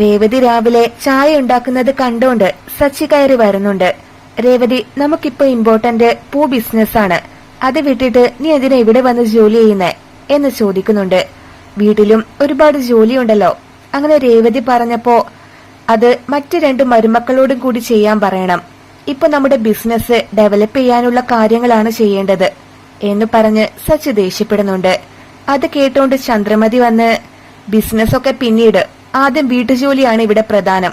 രേവതി രാവിലെ ചായ ഉണ്ടാക്കുന്നത് കണ്ടോണ്ട് സച്ചി കയറി വരുന്നുണ്ട്. രേവതി നമുക്കിപ്പോ ഇമ്പോർട്ടന്റ് പൂ ബിസിനസ് ആണ്. അത് വിട്ടിട്ട് നീ എന്തിനാ ഇവിടെ വന്ന് ജോലി ചെയ്യുന്നേ? എന്ന് ചോദിക്കുന്നുണ്ട്. വീട്ടിലും ഒരുപാട് ജോലിയുണ്ടല്ലോ. അങ്ങനെ രേവതി പറഞ്ഞപ്പോ അത് മറ്റു രണ്ട് മരുമക്കളോടും കൂടി ചെയ്യാൻ പറയണം. ഇപ്പൊ നമ്മുടെ ബിസിനസ് ഡെവലപ്പ് ചെയ്യാനുള്ള കാര്യങ്ങളാണ് ചെയ്യേണ്ടത്. എന്ന് പറഞ്ഞ് സച്ചി ദേഷ്യപ്പെടുന്നുണ്ട്. അത് കേട്ടോണ്ട് ചന്ദ്രമതി വന്ന് ബിസിനസ് ഒക്കെ പിന്നീട്. ആദ്യം വീട്ടുജോലിയാണ് ഇവിടെ പ്രധാനം.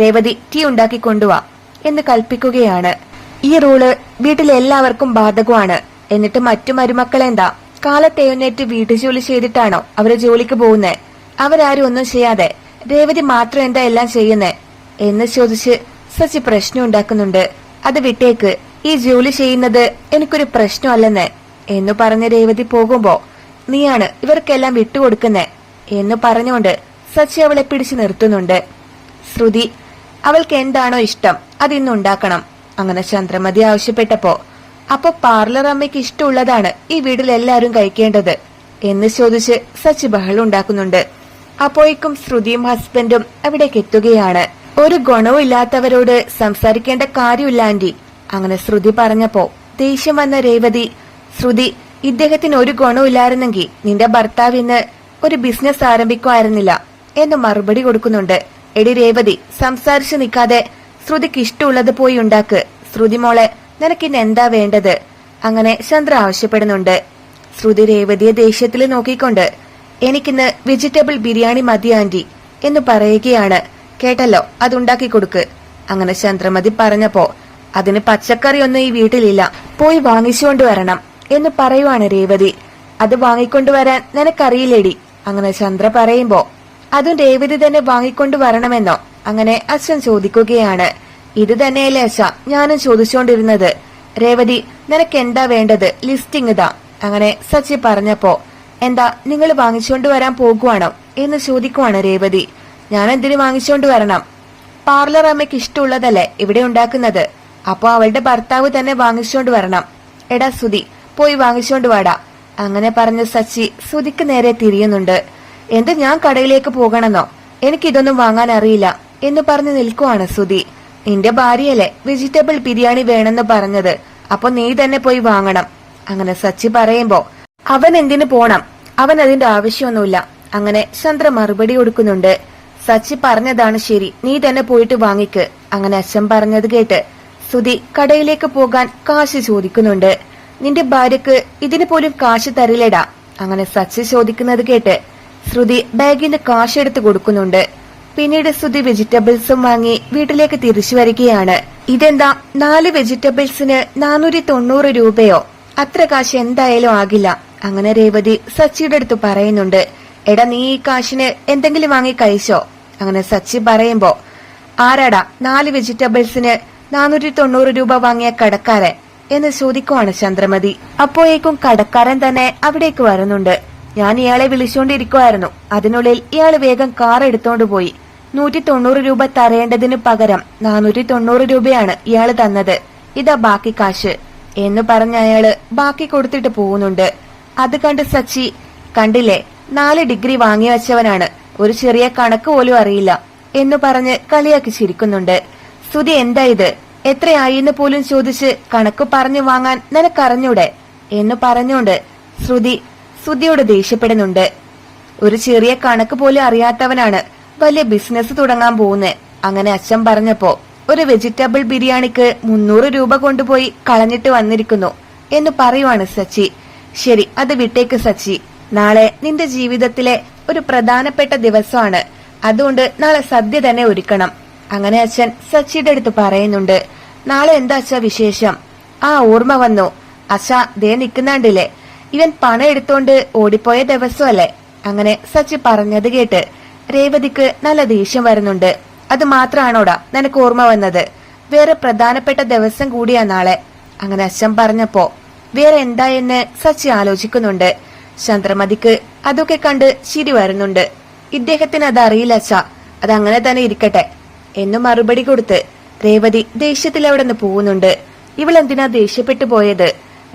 രേവതി ടീ ഉണ്ടാക്കി കൊണ്ടുവാ എന്ന് കൽപ്പിക്കുകയാണ്. ഈ റൂൾ വീട്ടിലെ എല്ലാവർക്കും ബാധകമാണ്. എന്നിട്ട് മറ്റു മരുമക്കളെന്താ? കാലത്ത് എഴുന്നേറ്റ് വീട്ടുജോലി ചെയ്തിട്ടാണോ അവർ ജോലിക്ക് പോകുന്നത് അവരാരും ഒന്നും ചെയ്യാതെ രേവതി മാത്രം എന്താ എല്ലാം ചെയ്യുന്നേ? എന്ന് ചോദിച്ച് സച്ചി പ്രശ്നം ഉണ്ടാക്കുന്നുണ്ട്. അത് വിട്ടേക്ക് ഈ ജോലി ചെയ്യുന്നത് എനിക്കൊരു പ്രശ്നമല്ലെന്ന്? എന്ന് പറഞ്ഞ് രേവതി പോകുമ്പോ നീയാണ് ഇവർക്കെല്ലാം വിട്ടുകൊടുക്കുന്നേ? എന്ന് പറഞ്ഞുകൊണ്ട് സച്ചി അവളെ പിടിച്ചു നിർത്തുന്നുണ്ട്. ശ്രുതി അവൾക്ക് എന്താണോ ഇഷ്ടം അതിന്ന് ഉണ്ടാക്കണം. അങ്ങനെ ചന്ദ്രമതി ആവശ്യപ്പെട്ടപ്പോ അപ്പൊ പാർലർ അമ്മയ്ക്ക് ഇഷ്ടമുള്ളതാണ് ഈ വീട്ടിൽ എല്ലാരും കഴിക്കേണ്ടത്? എന്ന് ചോദിച്ച് സച്ചി ബഹളം ഉണ്ടാക്കുന്നുണ്ട്. അപ്പോഴേക്കും ശ്രുതിയും ഹസ്ബൻഡും അവിടേക്ക് എത്തുകയാണ്. ഒരു ഗുണവും ഇല്ലാത്തവരോട് സംസാരിക്കേണ്ട കാര്യമില്ല ആന്റി അങ്ങനെ ശ്രുതി പറഞ്ഞപ്പോ ദേഷ്യം വന്ന രേവതി ശ്രുതി ഇദ്ദേഹത്തിന് ഒരു ഗുണമില്ലായിരുന്നെങ്കിൽ നിന്റെ ഭർത്താവ് ഇന്ന് ഒരു ബിസിനസ് ആരംഭിക്കുമായിരുന്നില്ല. എന്ന് മറുപടി കൊടുക്കുന്നുണ്ട്. എടി രേവതി സംസാരിച്ചു നിൽക്കാതെ ശ്രുതിക്ക് ഇഷ്ടമുള്ളത് പോയി ഉണ്ടാക്ക്. ശ്രുതി മോളെ നിനക്കിന്ന് എന്താ വേണ്ടത്? അങ്ങനെ ചന്ദ്ര ആവശ്യപ്പെടുന്നുണ്ട്. ശ്രുതി രേവതിയെ ദേഷ്യത്തിൽ നോക്കിക്കൊണ്ട് എനിക്കിന്ന് വെജിറ്റബിൾ ബിരിയാണി മതി ആന്റി എന്ന് പറയുകയാണ്. കേട്ടല്ലോ അതുണ്ടാക്കി കൊടുക്ക്. അങ്ങനെ ചന്ദ്രമതി പറഞ്ഞപ്പോ അതിന് പച്ചക്കറി ഒന്നും ഈ വീട്ടിലില്ല. പോയി വാങ്ങിച്ചുകൊണ്ട് വരണം എന്ന് പറയുവാണ് രേവതി. അത് വാങ്ങിക്കൊണ്ടുവരാൻ നിനക്കറിയില്ലേടി? അങ്ങനെ ചന്ദ്ര പറയുമ്പോ അതും രേവതി തന്നെ വാങ്ങിക്കൊണ്ടു വരണമെന്നോ? അങ്ങനെ അച്ഛൻ ചോദിക്കുകയാണ്. ഇത് തന്നെയല്ലേ അച്ഛ ഞാനും ചോദിച്ചുകൊണ്ടിരുന്നത് രേവതി നിനക്ക് എന്താ വേണ്ടത്? ലിസ്റ്റിംഗ് ഇതാ. അങ്ങനെ സച്ചി പറഞ്ഞപ്പോ എന്താ നിങ്ങൾ വാങ്ങിച്ചുകൊണ്ട് വരാൻ പോകുവാണോ? എന്ന് ചോദിക്കുവാണ് രേവതി. ഞാൻ എന്തിനു വാങ്ങിച്ചുകൊണ്ട് വരണം? പാർലർ അമ്മയ്ക്ക് ഇഷ്ടമുള്ളതല്ലേ ഇവിടെ ഉണ്ടാക്കുന്നത്? അപ്പോൾ അവളുടെ ഭർത്താവ് തന്നെ വാങ്ങിച്ചുകൊണ്ട് വരണം. എടാ സുതി പോയി വാങ്ങിച്ചുകൊണ്ട് വാടാ. അങ്ങനെ പറഞ്ഞ സച്ചി സുതിക്ക് നേരെ തിരിയുന്നുണ്ട്. എന്ത് ഞാൻ കടയിലേക്ക് പോകണമെന്നോ? എനിക്കിതൊന്നും വാങ്ങാൻ അറിയില്ല എന്ന് പറഞ്ഞു നിൽക്കുവാണ് സുധി. നിന്റെ ഭാര്യയല്ലേ വെജിറ്റബിൾ ബിരിയാണി വേണമെന്ന് പറഞ്ഞത്. അപ്പൊ നീ തന്നെ പോയി വാങ്ങണം. അങ്ങനെ സച്ചി പറയുമ്പോ അവൻ എന്തിനു പോണം? അവൻ അതിന്റെ ആവശ്യമൊന്നുമില്ല. അങ്ങനെ ചന്ദ്ര മറുപടി കൊടുക്കുന്നുണ്ട്. സച്ചി പറഞ്ഞതാണ് ശരി. നീ തന്നെ പോയിട്ട് വാങ്ങിക്ക്. അങ്ങനെ അച്ഛൻ പറഞ്ഞത് കേട്ട് സുധി കടയിലേക്ക് പോകാൻ കാശ് ചോദിക്കുന്നുണ്ട്. നിന്റെ ഭാര്യക്ക് ഇതിനു പോലും കാശ് തരില്ലടാ. അങ്ങനെ സച്ചി ചോദിക്കുന്നത് കേട്ട് ശ്രുതി ബാഗിന്ന് കാശ് എടുത്ത് കൊടുക്കുന്നുണ്ട്. പിന്നീട് ശ്രുതി വെജിറ്റബിൾസും വാങ്ങി വീട്ടിലേക്ക് തിരിച്ചു വരികയാണ്. ഇതെന്താ നാല് വെജിറ്റബിൾസിന് നാനൂറ്റി തൊണ്ണൂറ് രൂപയോ? അത്ര കാശ് എന്തായാലും ആകില്ല. അങ്ങനെ രേവതി സച്ചിയുടെ അടുത്ത് പറയുന്നുണ്ട് എടാ നീ ഈ കാശിന് എന്തെങ്കിലും വാങ്ങി കഴിച്ചോ? അങ്ങനെ സച്ചി പറയുമ്പോ ആരാടാ നാല് വെജിറ്റബിൾസിന് നാനൂറ്റി തൊണ്ണൂറ് രൂപ വാങ്ങിയ കടക്കാരൻ? എന്ന് ചോദിക്കുവാണ് ചന്ദ്രമതി. അപ്പോഴേക്കും കടക്കാരൻ തന്നെ അവിടേക്ക് വരുന്നുണ്ട്. ഞാൻ ഇയാളെ വിളിച്ചുകൊണ്ടിരിക്കുവായിരുന്നു അതിനുള്ളിൽ ഇയാൾ വേഗം കാർ എടുത്തോണ്ട് പോയി. നൂറ്റി തൊണ്ണൂറ് രൂപ തരേണ്ടതിന് പകരം നാനൂറ്റി തൊണ്ണൂറ് രൂപയാണ് ഇയാൾ തന്നത്. ഇതാ ബാക്കി കാശ്. എന്ന് പറഞ്ഞ അയാൾ ബാക്കി കൊടുത്തിട്ട് പോകുന്നുണ്ട്. അത് കണ്ട് സച്ചി കണ്ടില്ലേ നാല് ഡിഗ്രി വാങ്ങി വെച്ചവനാണ്. ഒരു ചെറിയ കണക്ക് പോലും അറിയില്ല. എന്ന് പറഞ്ഞ് കളിയാക്കി ചിരിക്കുന്നുണ്ട്. സ്തുതി എന്താ ഇത്? എത്രയായി എന്ന് പോലും ചോദിച്ച് കണക്ക് പറഞ്ഞു വാങ്ങാൻ നിനക്കറിഞ്ഞൂടെ? എന്ന് പറഞ്ഞുകൊണ്ട് ശ്രുതി ശ്രുതിയോട് ദേഷ്യപ്പെടുന്നുണ്ട്. ഒരു ചെറിയ കണക്ക് പോലും അറിയാത്തവനാണ് വലിയ ബിസിനസ് തുടങ്ങാൻ പോകുന്നത് അങ്ങനെ അച്ഛൻ പറഞ്ഞപ്പോ ഒരു വെജിറ്റബിൾ ബിരിയാണിക്ക് മുന്നൂറ് രൂപ കൊണ്ടുപോയി കളഞ്ഞിട്ട് വന്നിരിക്കുന്നു എന്ന് പറയുവാണ് സച്ചി. ശരി അത് വിട്ടേക്ക് സച്ചി. നാളെ നിന്റെ ജീവിതത്തിലെ ഒരു പ്രധാനപ്പെട്ട ദിവസമാണ്. അതുകൊണ്ട് നാളെ സദ്യ തന്നെ ഒരുക്കണം. അങ്ങനെ അച്ഛൻ സച്ചിയുടെ അടുത്ത് പറയുന്നുണ്ട്. നാളെ എന്താ അച്ഛ വിശേഷം? ആ ഓർമ്മ വന്നു. അച്ഛ ദേ നിക്കുന്നാണ്ടില്ലേ. ഇവൻ പണം എടുത്തോണ്ട് ഓടിപ്പോയ ദിവസമല്ലേ അങ്ങനെ സച്ചി പറഞ്ഞത് കേട്ട് രേവതിക്ക് നല്ല ദേഷ്യം വരുന്നുണ്ട്. അത് മാത്രാണോടാ നിനക്ക് ഓർമ്മ വന്നത്? വേറെ പ്രധാനപ്പെട്ട ദിവസം കൂടിയാ നാളെ. അങ്ങനെ അച്ഛൻ പറഞ്ഞപ്പോ വേറെ എന്താ എന്ന് സച്ചി ആലോചിക്കുന്നുണ്ട്. ചന്ദ്രമതിക്ക് അതൊക്കെ കണ്ട് ചിരി വരുന്നുണ്ട്. ഇദ്ദേഹത്തിന് അത് അറിയില്ല അച്ഛ. അത് അങ്ങനെ തന്നെ ഇരിക്കട്ടെ. എന്ന് മറുപടി കൊടുത്ത് രേവതി ദേഷ്യത്തിൽ അവിടെ നിന്ന് പോകുന്നുണ്ട്. ഇവളെന്തിനാ ദേഷ്യപ്പെട്ടു പോയത്?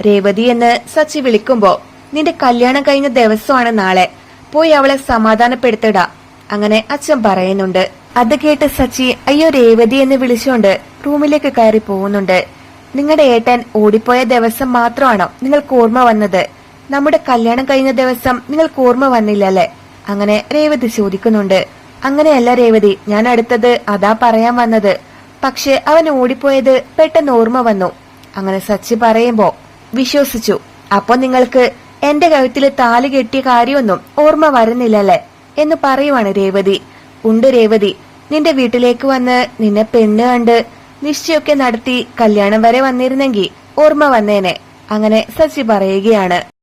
രേവതി എന്ന് സച്ചി വിളിക്കുമ്പോ നിന്റെ കല്യാണം കഴിഞ്ഞ ദിവസമാണ് നാളെ. പോയി അവളെ സമാധാനപ്പെടുത്തടാ. അങ്ങനെ അച്ഛൻ പറയുന്നുണ്ട്. അത് കേട്ട് സച്ചി അയ്യോ രേവതി എന്ന് വിളിച്ചുകൊണ്ട് റൂമിലേക്ക് കയറി പോകുന്നുണ്ട്. നിങ്ങളുടെ ഏട്ടൻ ഓടിപ്പോയ ദിവസം മാത്രമാണോ നിങ്ങൾക്ക് ഓർമ്മ വന്നത്? നമ്മുടെ കല്യാണം കഴിഞ്ഞ ദിവസം നിങ്ങൾക്ക് ഓർമ്മ വന്നില്ലല്ലേ? അങ്ങനെ രേവതി ചോദിക്കുന്നുണ്ട്. അങ്ങനെയല്ല രേവതി ഞാൻ അടുത്തത് അതാ പറയാൻ വന്നത്. പക്ഷെ അവൻ ഓടിപ്പോയത് പെട്ടെന്ന് ഓർമ്മ വന്നു. അങ്ങനെ സച്ചി പറയുമ്പോ വിശ്വസിച്ചു. അപ്പൊ നിങ്ങൾക്ക് എന്റെ കഴുത്തിൽ താലി കെട്ടിയ കാര്യമൊന്നും ഓർമ്മ വരുന്നില്ലല്ലേ എന്ന് പറയുവാണ് രേവതി. ഉണ്ട് രേവതി. നിന്റെ വീട്ടിലേക്ക് വന്ന് നിന്നെ പെണ്ണ് കണ്ട് നിശ്ചയൊക്കെ നടത്തി കല്യാണം വരെ വന്നിരുന്നെങ്കിൽ ഓർമ്മ വന്നേനെ. അങ്ങനെ സച്ചി പറയുകയാണ്.